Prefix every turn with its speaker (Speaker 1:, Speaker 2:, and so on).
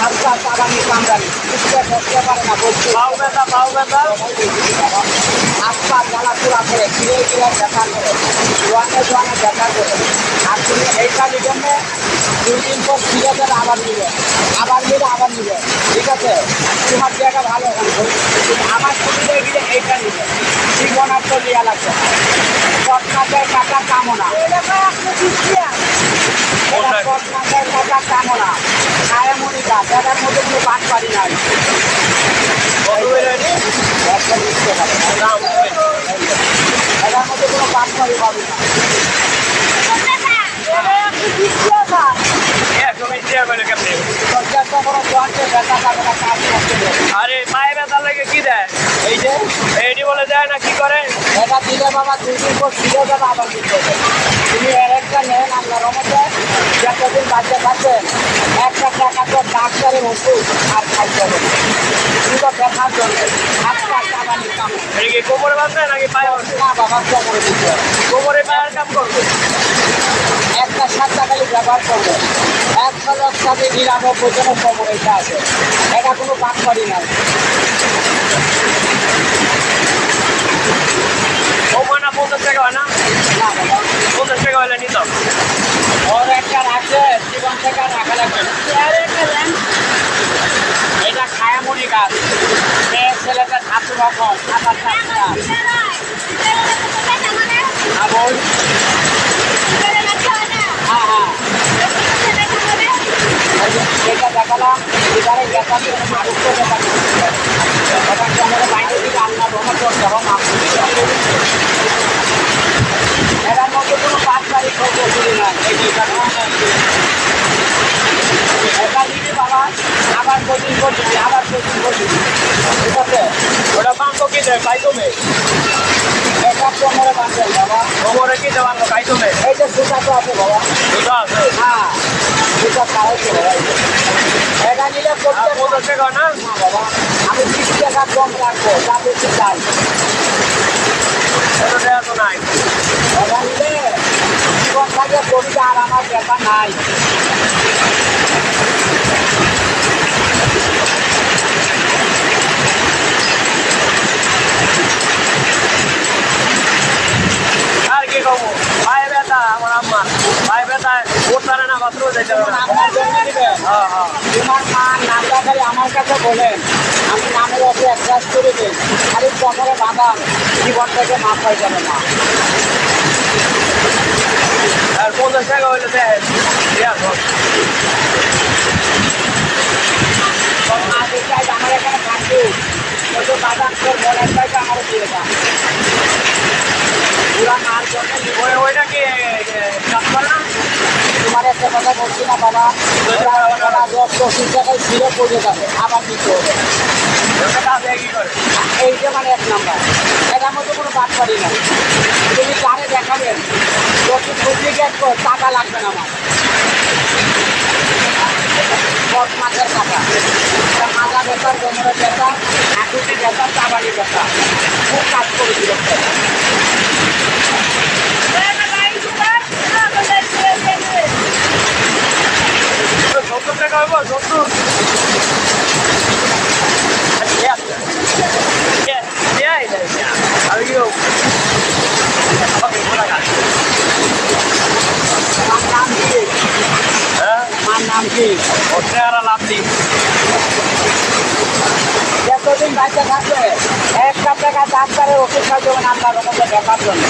Speaker 1: আজকাল চাবানি কামড়ানি বুঝতে বসতে পারে না বলছি
Speaker 2: পাও ব্যথা পাও ব্যথা
Speaker 1: আজকাল জ্বালা পুরা করে ফিরে ফিরে দেখা করে জোয়ানে জোয়ানে দেখা করে আর তুমি এইটা নিবেন না দুই দিন পর ফিরে যাবে আবার নিবে আবার নিবে আবার নিবে ঠিক আছে তোমার জায়গা ভালো তুমি আমার সুবিধা গিয়ে এইটা নিবে জীবনার তো লিয়া লাগবে পটনাথের টাকা কামনা টাকা কামনা ছায়ামণি গাছ দাদার মধ্যে কোনো বাদ পারি নাই
Speaker 2: কত বেড়ে নি
Speaker 1: একটা লিখতে পারে না।
Speaker 2: দাম
Speaker 1: এটার মধ্যে কোনো বাদ পারি পাবি না
Speaker 2: একশো মিনিট টাকা করে কেমনি
Speaker 1: পর্যাপ্ত কোনো জোয়ানকে ব্যথা পাবে না কাজ করতে হবে।
Speaker 2: আরে পায়ে ব্যথা লাগে কি দেয়?
Speaker 1: এই যে।
Speaker 2: এইটি বলে দেয় না কি করে
Speaker 1: এটা দিলে বাবা দুই দিন পর ফিরে যাবে আবার দিতে তুমি এর একটা নেন আপনার মধ্যে যতদিন বাচ্চা থাকবেন একটা টাকা তো ডাক্তারের ওষুধ আর খাইতে হবে। শুধু দেখার জন্য কাম
Speaker 2: কোমরে বাঁধবে নাকি পায়ে
Speaker 1: না বাবা করে দিতে
Speaker 2: কোমরে পায়ের কাম করবে?
Speaker 1: ব্যবহার করবে একশো লোক সাথে নিরানব্বই জনের খবর এটা আছে এটা কোনো কাজ করি না
Speaker 2: পঞ্চাশ টাকা হয় না
Speaker 1: না বাবা
Speaker 2: পঞ্চাশ টাকা হলে নিতাম
Speaker 1: ওর একটা রাখছে জীবন রাখা লাগবে এটা খায়ামুড়ি গাছ ছেলেটা ধাতু রকম চাষা যেটা দেখালাম এবারে দেখাতে দেখাতে এখন তো আমাদের বাইরে থেকে আল্লাহ রহমত করতে হবে এটার মধ্যে কোনো পাঁচ তারিখ খবর করি না এই দুইটা এটা দিবি বাবা আবার কোচিং করবি আবার কোচিং করবি ঠিক আছে?
Speaker 2: ওটা বাঁধবো কি দেয় পাই কমে
Speaker 1: এটা কোমরে বাঁধবেন বাবা।
Speaker 2: কোমরে কি দেওয়া খাই কমে
Speaker 1: এই যে সুতা তো আছে বাবা।
Speaker 2: দুটো আছে?
Speaker 1: হ্যাঁ। সুতা খাওয়াইছে বাবা এই যে। এটা নিলে
Speaker 2: পঞ্চাশ টাকা। না?
Speaker 1: না বাবা আমি বিশ টাকা কম রাখব যা বেশি চাই।
Speaker 2: তো নাই?
Speaker 1: এটা নিলে জীবন থাকে কবিতা আর আমার ব্যাপার নাই
Speaker 2: আর কি কমো পায়ে ব্যথা আমার
Speaker 1: কাছে বলেন। আমি নামের অ্যাডজাস্ট করে দিই। খালি কোমরে বাঁধান জীবন থেকে মাফ হয়ে যাবে না
Speaker 2: আর পঞ্চাশ টাকা হইলে দেয় দেয়া ধর
Speaker 1: তখন মা দেখতে আজ আমার এখানে থাকবে ওই যে বাদাম তোর মনের চাইতে আমার দিয়ে দাম পুরা মার জন্য
Speaker 2: ওই ওইটা কি কাজ করে না
Speaker 1: তোমার একটা কথা বলছি না বাবা। দশ পঁচিশ টাকায় ফিরে পড়ে যাবে। আবার
Speaker 2: কি করে
Speaker 1: এই যে মানে এক নাম্বার। এটার মধ্যে কোনো বাদ পারি না তুমি কারে দেখাবেন ডুপ্লিকেট টাকা লাগবে না আমার। দশ মাসের টাকা মাজা বেতার কোমরে বেতা হাঁটুটি বেতা চাবাড়ি বেতা খুব কাজ করে আমার নাম কি
Speaker 2: হ্যাঁ ওটা আর লাভ
Speaker 1: যতদিন বাচ্চা থাকবে? একটা টাকা ডাক্তারের ওষুধ খাওয়া যাবে না আপনার মধ্যে দেখার জন্য